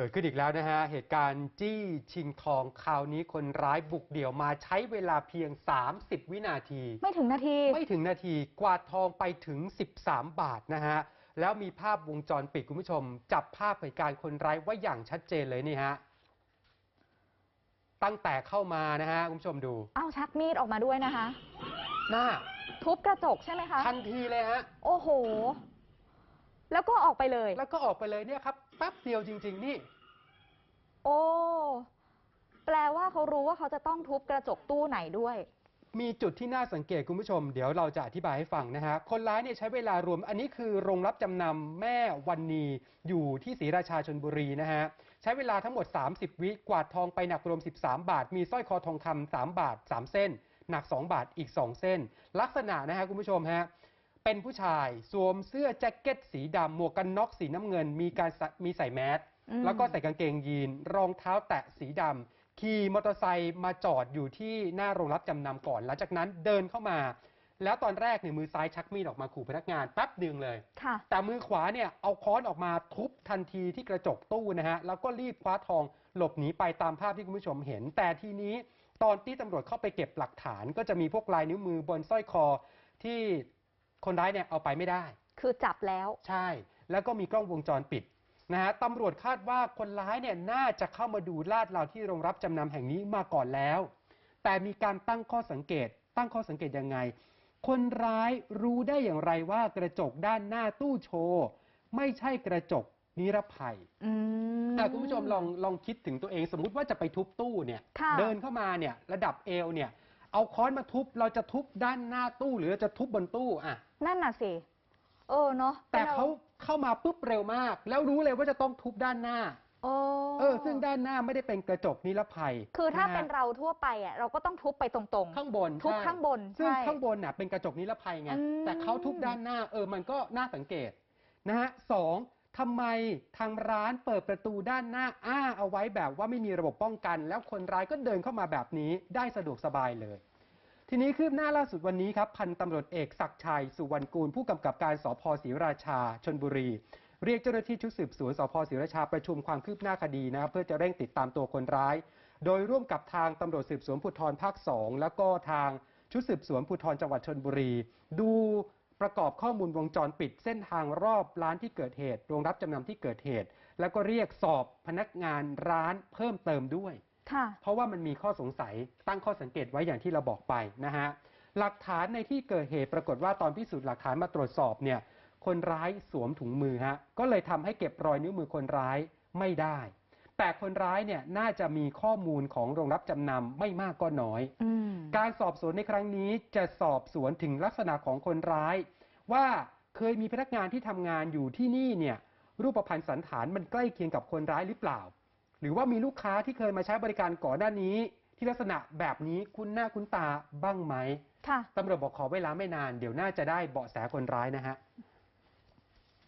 กิดขึ้นอีกแล้วนะฮะ เหตุการณ์จี้ชิงทองคราวนี้คนร้ายบุกเดี่ยวมาใช้เวลาเพียง 30 วินาที ไม่ถึงนาที ไม่ถึงนาทีกวาดทองไปถึง 13 บาทนะฮะ แล้วมีภาพวงจรปิดคุณผู้ชม จับภาพเหตุการณ์คนร้ายไว้อย่างชัดเจนเลยนี่ฮะ ตั้งแต่เข้ามานะฮะ คุณผู้ชมดู เอาชักมีดออกมาด้วยนะคะ หน้า ทุบกระจกใช่ไหมคะ ทันทีเลยฮะ โอ้โห แล้วก็ออกไปเลย แล้วก็ออกไปเลยเนี่ยครับแป๊บเดียวจริง ๆ นี่ โอ้แปลว่าเขารู้ว่าเขาจะต้องทุบกระจกตู้ไหนด้วย มีจุดที่น่าสังเกตคุณผู้ชม เดี๋ยวเราจะอธิบายให้ฟังนะฮะ คนร้ายเนี่ยใช้เวลารวม อันนี้คือโรงรับจำนำแม่วันนีอยู่ที่ศรีราชาชนบุรีนะฮะ ใช้เวลาทั้งหมด 30 วิกวาดทองไปหนักรวม 13 บาท มีสร้อยคอทองคำ3บาท 3 เส้น หนัก 2 บาทอีก 2 เส้น ลักษณะนะฮะคุณผู้ชมฮะ เป็นผู้ชายสวมเสื้อแจ็คเก็ตสีดำหมวกกันน็อกสีน้ำเงิน มีการใส่มีใส่แมสอืม แล้วก็ใส่กางเกงยีน รองเท้าแตะสีดำขี่มอเตอร์ไซค์มาจอดอยู่ที่หน้าโรงรับจำนำก่อน หลังจากนั้นเดินเข้ามา แล้วตอนแรกเนี่ยมือซ้ายชักมีดออกมาขู่พนักงานแป๊บหนึ่งเลย ค่ะ แต่มือขวาเนี่ยเอาค้อนออกมาทุบทันทีที่กระจกตู้นะฮะ แล้วก็รีบคว้าทองหลบหนีไปตามภาพที่คุณผู้ชมเห็น แต่ทีนี้ตอนที่ตำรวจเข้าไปเก็บหลักฐาน ก็จะมีพวกลายนิ้วมือบนสร้อยคอที่ คนร้ายเนี่ยเอาไปไม่ได้ คือจับแล้ว ใช่ แล้วก็มีกล้องวงจรปิดนะฮะตำรวจคาดว่าคนร้ายเนี่ยน่าจะเข้ามาดูลาดเราที่โรงรับจำนำแห่งนี้มาก่อนแล้ว แต่มีการตั้งข้อสังเกต ตั้งข้อสังเกตยังไง คนร้ายรู้ได้อย่างไรว่ากระจกด้านหน้าตู้โชว์ไม่ใช่กระจกนิรภัยอืมแต่คุณผู้ชมลองลองคิดถึงตัวเองสมมุติว่าจะไปทุบตู้เนี่ยค่ะเดินเข้ามาเนี่ยระดับเอวเนี่ยเอาค้อนมาทุบเราจะทุบด้านหน้าตู้หรือเราจะทุบบนตู้อะ นั่นน่ะสิ เออเนาะแต่ป็นรเขาเข้ามาปุ๊บเร็วมาก แล้วรู้เลยว่าจะต้องทุบด้านหน้าโอ้เออ ซึ่งด้านหน้าไม่ได้เป็นกระจกนิรภัย คือถ้าะฮะเป็นเราทั่วไปอะเราก็ต้องทุบไปตรงข้างบน ทุบใช่ข้างบน ซึ่งใช่ข้างบนน่ะเป็นกระจกนิรภัยไงอืมแต่เขาทุบด้านหน้า เออ มันก็น่าสังเกตนะฮะสองทำไมทางร้านเปิดประตูด้านหน้าอ้าเอาไว้แบบว่าไม่มีระบบป้องกัน แล้วคนร้ายก็เดินเข้ามาแบบนี้ได้สะดวกสบายเลย ทีนี้คืบหน้าล่าสุดวันนี้ครับพันตำรวจเอกศักชัยสุวรรณกูลผู้กำกับการสพศรีราชาชนบุรี เรียกเจ้าหน้าที่ชุดสืบสวนสพศรีราชาประชุมความคืบหน้าคดีนะครับเพื่อจะเร่งติดตามตัวคนร้าย โดยร่วมกับทางตำรวจสืบสวนภูธรภาค2แล้วก็ทางชุดสืบสวนภูธรจังหวัดชนบุรี ดูประกอบข้อมูลวงจรปิด เส้นทางรอบร้านที่เกิดเหตุโรงรับจำนำที่เกิดเหตุ แล้วก็เรียกสอบพนักงานร้านเพิ่มเติมด้วย เพราะว่ามันมีข้อสงสัยตั้งข้อสังเกตไว้อย่างที่เราบอกไปนะฮะหลักฐานในที่เกิดเหตุปรากฏว่าตอนพิสูจน์หลักฐานมาตรวจสอบเนี่ยคนร้ายสวมถุงมือฮะก็เลยทำให้เก็บรอยนิ้วมือคนร้ายไม่ได้ แต่คนร้ายเนี่ยน่าจะมีข้อมูลของโรงรับจำนำไม่มากก็น้อยอืมการสอบสวนในครั้งนี้จะสอบสวนถึงลักษณะของคนร้าย ว่าเคยมีพนักงานที่ทำงานอยู่ที่นี่เนี่ยรูปพรรณสันฐานมันใกล้เคียงกับคนร้ายหรือเปล่า หรือว่ามีลูกค้าที่เคยมาใช้บริการก่อนหน้านี้ ที่ลักษณะแบบนี้คุ้นหน้าคุ้นตาบ้างไหมค่ะตำรวจบอกขอเวลาไม่นานเดี๋ยวน่าจะได้เบาะแสคนร้ายนะฮะอ